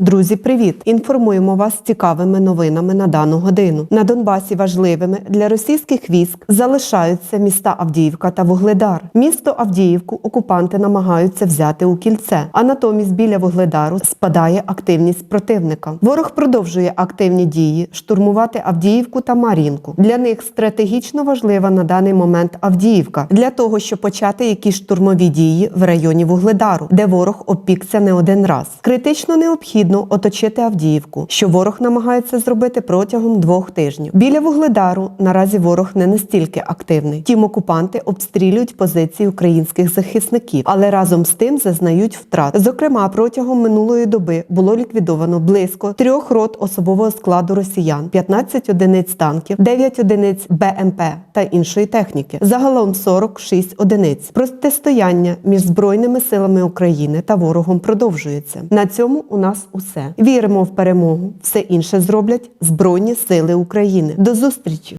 Друзі, привіт! Інформуємо вас цікавими новинами на дану годину. На Донбасі важливими для російських військ залишаються міста Авдіївка та Вугледар. Місто Авдіївку окупанти намагаються взяти у кільце, а натомість біля Вугледару спадає активність противника. Ворог продовжує активні дії штурмувати Авдіївку та Мар'їнку. Для них стратегічно важлива на даний момент Авдіївка для того, щоб почати якісь штурмові дії в районі Вугледару, де ворог опікся не один раз. Критично необхідно оточити Авдіївку, що ворог намагається зробити протягом двох тижнів. Біля Вугледару наразі ворог не настільки активний. Тім окупанти обстрілюють позиції українських захисників, але разом з тим зазнають втрат. Зокрема, протягом минулої доби було ліквідовано близько трьох рот особового складу росіян, 15 одиниць танків, 9 одиниць БМП та іншої техніки. Загалом 46 одиниць. Протистояння між збройними силами України та ворогом продовжується. На цьому у нас усе. Віримо в перемогу. Все інше зроблять Збройні Сили України. До зустрічі!